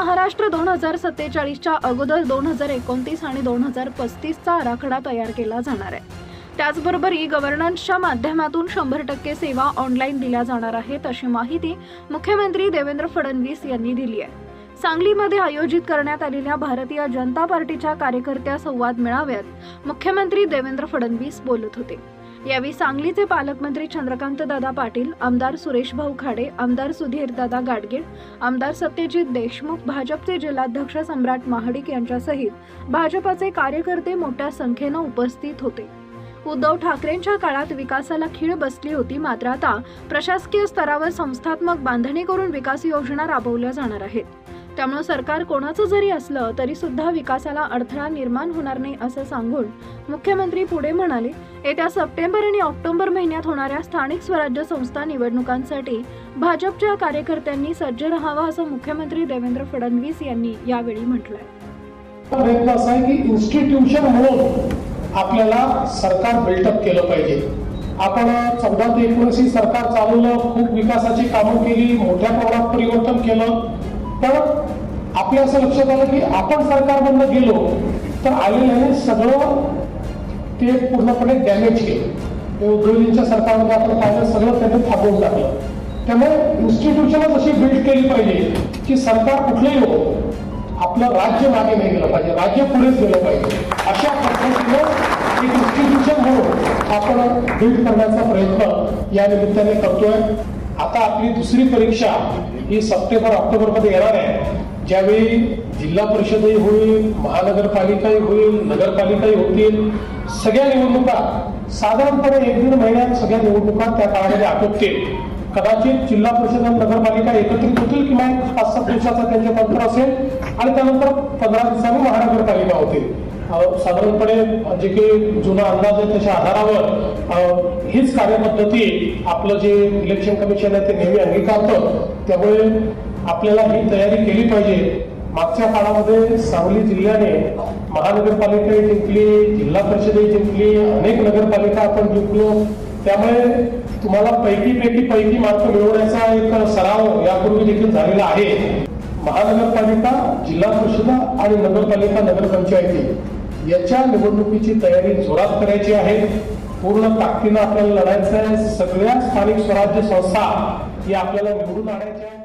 महाराष्ट्र दोन हजार सत्तेचाळीसच्या अगोदर दोन हजार एकोणतीस आणि दोन हजार पस्तीसचा आराखडा तयार केला जाणार आहे. त्याचबरोबर ई गव्हर्नन्सच्या माध्यमातून शंभर टक्के सेवा ऑनलाईन दिल्या जाणार आहेत अशी माहिती मुख्यमंत्री देवेंद्र फडणवीस यांनी दिली आहे. सांगलीमध्ये आयोजित करण्यात आलेल्या भारतीय जनता पार्टीच्या कार्यकर्त्या संवाद मेळाव्यात मुख्यमंत्री देवेंद्र फडणवीस बोलत होते. यावेळी सांगलीचे पालकमंत्री चंद्रकांत दादा पाटील आमदार सुरेश भाऊ खाडे आमदार सुधीर दादा गाडगीळ आमदार सत्यजित देशमुख भाजपचे जिल्हाध्यक्ष सम्राट महाडिक यांच्यासहित भाजपाचे कार्यकर्ते मोठ्या संख्येनं उपस्थित होते. उद्धव ठाकरेंच्या काळात विकासाला खीळ बसली होती मात्र आता प्रशासकीय स्तरावर संस्थात्मक बांधणी करून विकास योजना राबवल्या जाणार आहेत. त्यामुळे सरकार कोणाचं जरी असलं तरी सुद्धा विकासाला अडथळा निर्माण होणार नाही असं सांगून मुख्यमंत्री पुढे म्हणाले येत्या सप्टेंबर आणि ऑक्टोबर महिन्यात होणाऱ्या स्थानिक स्वराज्य संस्था निवडणुकांसाठी भाजपच्या कार्यकर्त्यांनी सज्ज राहावं असं मुख्यमंत्री देवेंद्र फडणवीस यांनी यावेळी म्हटलंय. असा आहे की इन्स्टिट्यूशन म्हणून आपल्याला सरकार बिल्टअप केलं पाहिजे. आपण चौदा ते एकोणीस सरकार चालवलं खूप विकासाची कामं केली मोठ्या प्रमाणात परिवर्तन केलं पण आपल्या असं लक्षात आलं की आपण सरकारमधनं गेलो तर आलेल्याने सगळं ते पूर्णपणे डॅमेज केलं. ते उद्धवजींच्या सरकारमध्ये आपण पाहिलं सगळं त्यांनी थांबवून टाकलं. त्यामुळे इन्स्टिट्यूशनच अशी बिल्ड केली पाहिजे की सरकार कुठलंही हो आपलं राज्य मागे नाही गेलं पाहिजे राज्य पुढेच गेलं पाहिजे. अशा पद्धतीनं एक इन्स्टिट्यूशन म्हणून आपण बिल्ड करण्याचा प्रयत्न या निमित्ताने करतोय. आता आपली दुसरी परीक्षा ही सप्टेंबर ऑक्टोबरमध्ये येणार आहे. ज्यावेळी जिल्हा परिषदही होईल महानगरपालिकाही होईल नगरपालिकाही होतील सगळ्या निवडणुका साधारणपणे एक दीड महिन्यात सगळ्या निवडणुका त्या काळामध्ये आटोपतील. कदाचित जिल्हा परिषद आणि नगरपालिका एकत्रित होतील किंवा एक पाच सात दिवसाचा त्यांचे तंत्र असेल आणि त्यानंतर पंधरा दिवसांनी महानगरपालिका होतील. साधारणपणे जे काही जुना अंदाज आहे त्याच्या आधारावर हीच कार्यपद्धती आपलं जे इलेक्शन कमिशन आहे ते नेहमी अंगीकारतं. त्यामुळे आपल्याला ही तयारी केली पाहिजे. मागच्या काळामध्ये सांगली जिल्ह्याने महानगरपालिकाही जिंकली जिल्हा परिषदही जिंकली अनेक नगरपालिका आपण जिंकलो. त्यामुळे तुम्हाला पैकी पैकी पैकी मार्क मिळवण्याचा एक सराव यापूर्वी देखील झालेला आहे. महानगरपालिका जिल्हा परिषद आणि नगरपालिका नगरपंचायती. याच्या निवडणुकीची तयारी जोरात करायची आहे. पूर्ण ताकदीनं आपल्याला लढायचं आहे सगळ्या स्थानिक स्वराज्य संस्था या आपल्याला निवडून आणायच्या